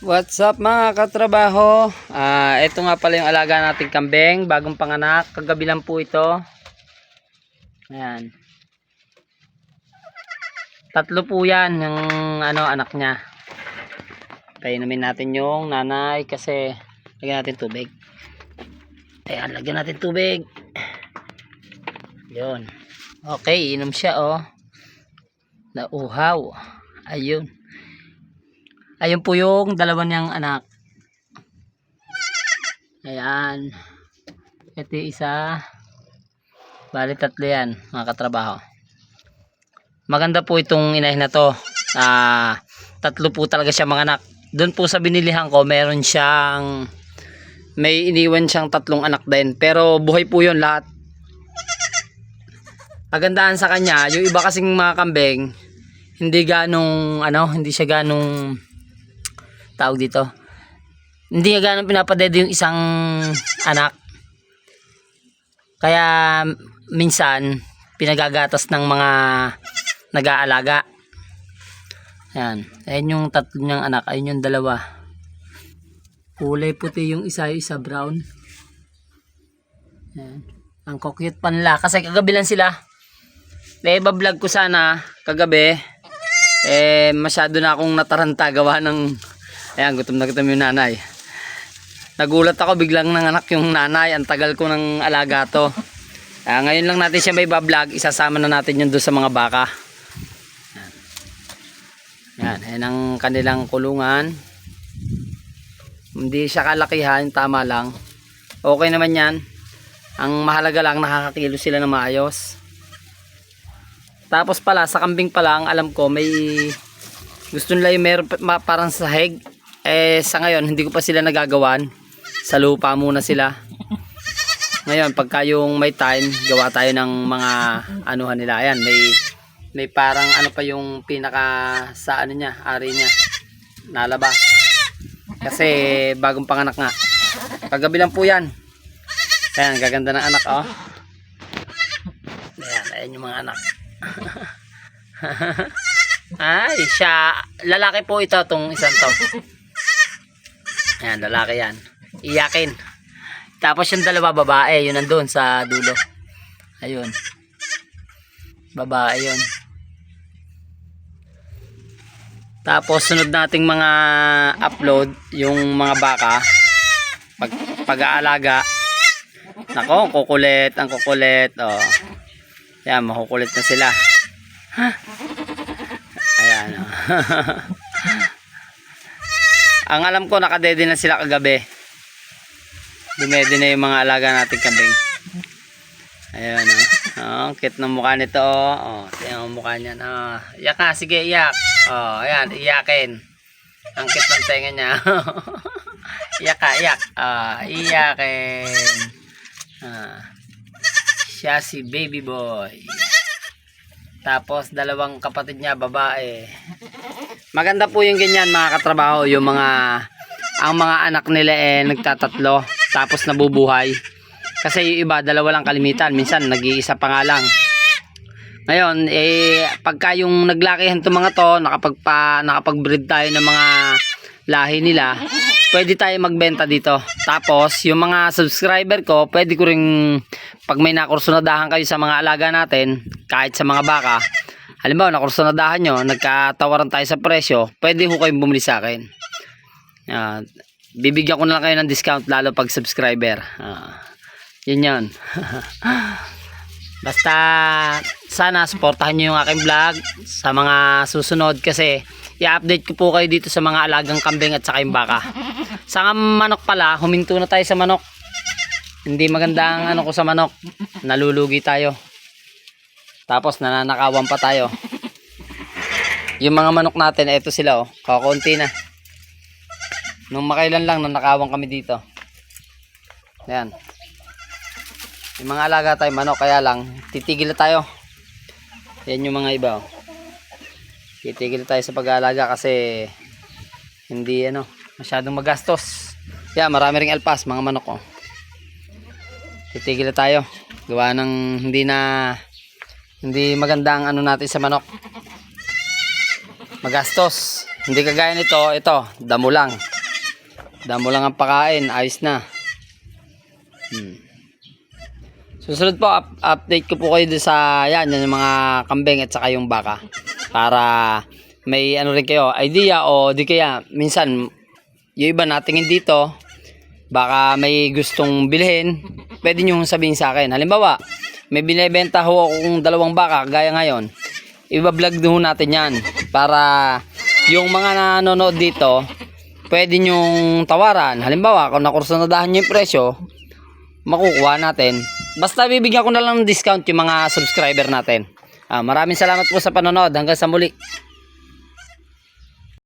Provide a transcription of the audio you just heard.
What's up mga katrabaho? Ah, ito nga pala yung alaga nating kambing, bagong panganak. Kagabi lang po ito. Ayan. Tatlo po yan yung ano anak niya. Painumin natin yung nanay kasi lagyan natin tubig. Ayan, lagyan natin tubig. Yun. Okay, inom siya oh. Nauhaw. Ayun. Ayun po yung dalawa niyang anak. Ayan. Ito isa. Bali tatlo yan, mga katrabaho. Maganda po itong inahin na to. Ah, tatlo po talaga siya mga anak. Doon po sa binilihan ko, meron siyang may iniwan siyang tatlong anak din. Pero buhay po yun lahat. Agandaan sa kanya, yung iba kasing mga kambing, hindi ganong, ano, hindi siya ganong tawag dito. Hindi niya ganun pinapadede yung isang anak. Kaya minsan pinagagatas ng mga nag-aalaga. Yan. Ayan yung tatlo niyang anak. Ayun yung dalawa. Kulay puti yung isa, yung isa brown. Yan. Ang cute pa nila. Kasi kagabi lang sila. Eh, vlog ko sana kagabi. Eh, masyado na akong nataranta gawa ng Ayan, gutom na gutom yung nanay. Nagulat ako biglang nanganak yung nanay. Ang tagal ko ng alaga to. Ah, ngayon lang natin siya may bablog. Isasama na natin yun doon sa mga baka. Ayan, ayan ang kanilang kulungan. Hindi siya kalakihan, tama lang. Okay naman yan. Ang mahalaga lang nakakakilo sila na maayos. Tapos pala, sa kambing pala, ang alam ko, may gusto nila yung meron pa- parang sahig. Eh, sa ngayon, hindi ko pa sila nagagawan. Sa lupa muna sila. Ngayon, pagka yung may time, gawa tayo ng mga anuhan nila. Ayan, may, may parang ano pa yung pinaka sa ano niya, ari niya. Nalabas. Kasi bagong panganak nga. Kagabi lang po yan. Ayan, gaganda ng anak, oh. Ayan, ayan yung mga anak. Ay, siya. Lalaki po ito, tong isang to. Ayan, lalaki yan. Iyakin. Tapos yung dalawa babae, yun nandun sa dulo. Ayun. Babae yun. Tapos sunod nating mga upload, yung mga baka. Pag, pag-aalaga. Nako, kukulit, ang kukulit. Oh. Yan, makukulit na sila. Ayan. oh. Ang alam ko nakadede na sila kagabi. Dumede na yung mga alaga nating kambing. Ayan oh. Oh, cute ng mukha nito oh. Oh, tingnan mo mukha niyan. Oh, iyak ka, sige, iyak. Oh, ayan, iyakin. Ang cute ng tenga niya. iyak ka, iyak. Ah, iyakin. Ah. Siya si baby boy. Tapos dalawang kapatid niya babae. Maganda po yung ganyan mga katrabaho, yung mga ang mga anak nila eh nagtatatlo tapos nabubuhay. Kasi yung iba dalawa lang kalimitan, minsan nag-iisa pa nga lang. Ngayon, eh pagka yung naglakihan to mga to, nakapagpa nakapag-breed tayo ng mga lahi nila, pwede tayo magbenta dito. Tapos, yung mga subscriber ko, pwede ko ring pag may nakursunadahan kayo sa mga alaga natin, kahit sa mga baka, halimbawa nakursunadahan nyo, nagkatawaran tayo sa presyo, pwede ho kayong bumili sa akin. Ah, bibigyan ko na lang kayo ng discount lalo pag subscriber. Ah, yun yun. Basta sana supportahan nyo yung aking vlog sa mga susunod kasi i-update ko po kayo dito sa mga alagang kambing at saka yung baka. Sa manok pala, huminto na tayo sa manok. Hindi maganda ang ano ko sa manok. Nalulugi tayo. Tapos nananakawan pa tayo. Yung mga manok natin, eto sila oh. Kakunti na. Nung makailan lang, nanakawan kami dito. Ayan. Yung mga alaga tayo manok, kaya lang, titigil na tayo. Yan yung mga iba oh. Titigil tayo sa pag-aalaga kasi hindi ano, masyadong magastos. Yeah, marami ring alpas, mga manok oh. Titigil tayo. Gawa ng hindi na hindi maganda ang ano natin sa manok. Magastos. Hindi kagaya nito, ito, damo lang. Damo lang ang pakain, ayos na. Hmm. Susunod po, up- update ko po kayo doon sa yan, yan yung mga kambing at saka yung baka. Para may ano rin kayo, idea o di kaya minsan yung iba natingin dito, baka may gustong bilhin, pwede nyo sabihin sa akin. Halimbawa, may binibenta ho akong dalawang baka, gaya ngayon. Iba-vlog ho natin yan para yung mga nanonood dito, pwede nyong tawaran. Halimbawa, kung nakursunadahan nyo yung presyo, makukuha natin. Basta bibigyan ko na lang ng discount yung mga subscriber natin. Ah, maraming salamat po sa panonood. Hanggang sa muli.